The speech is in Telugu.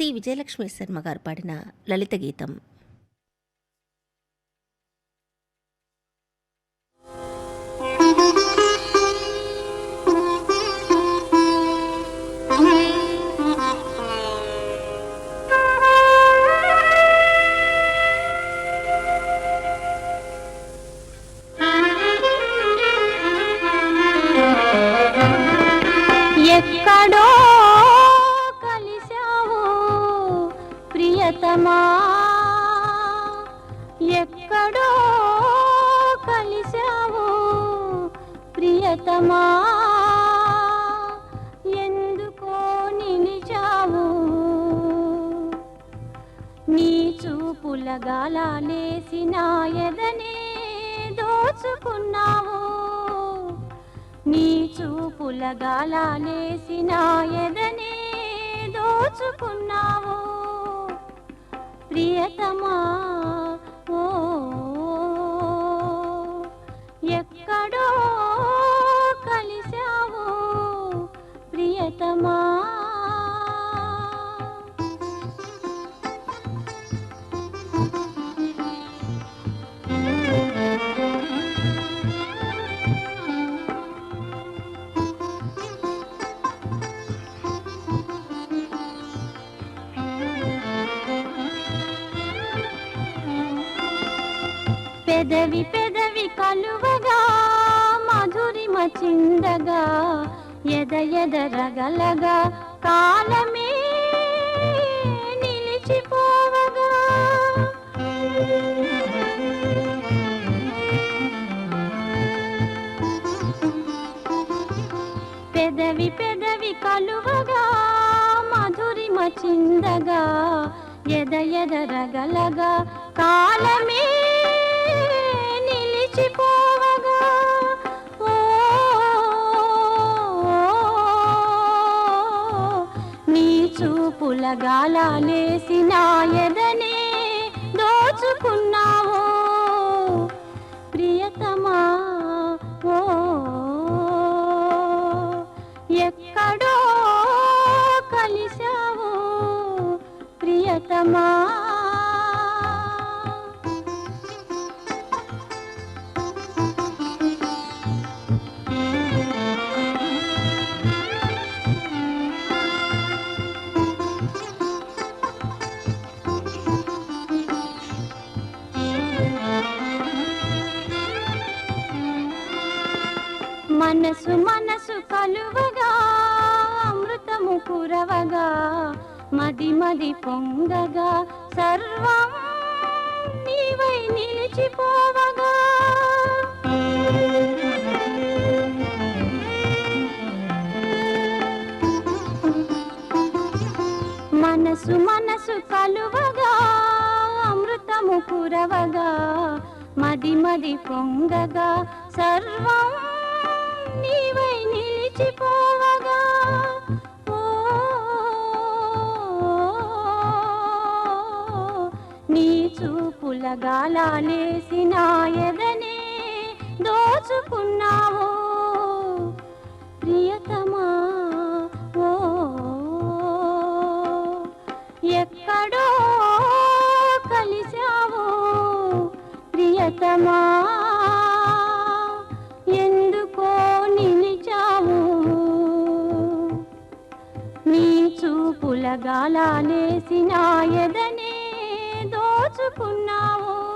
సి. విజయలక్ష్మి శర్మ గారు పాడిన లలిత గీతం ప్రేమా? ఎక్కడో కలిశావు ప్రియతమా? ఎందుకో నిలిచావు? నీ చూపుల గాలాలేసిన ఎదనే దోచుకున్నావు. నీ చూపుల గాలాలేసిన ఎదనే దోచుకున్నావు. ప్రియతమా ఓ పెదవి పెదవి కలువగా మధురిమ చిందగా ఎద ఎద రగలగా కాలమే నిలిచిపోవగా. పెదవి పెదవి కలువగా మధురిమ చిందగా ఎద ఎద రగలగా కాలమే నిలిచిపోవగా ఓ నీ చూపుల గాలాలేసిన ఎదనే దోచుకున్నావు. ప్రియతమా ఓ ఎక్కడో కలిశావు. ప్రియతమా మనసు మనసు కలువగా అమృతము కురవగా మది మది పొంగగా సర్వం నీవై నిలిచిపోవగా. మనసు మనసు కలువగా అమృతము కురవగా మది మది పొంగగా సర్వం నిలిచిపోవగా ఓ నీ చూపుల గాలాలేసిన ఎదనే దోచుకున్నావు. ప్రియతమా ఓ ఎక్కడో కలిశావు. ప్రియతమా చూపుల గాలాలేసిన ఎదనే దోచుకున్నావు.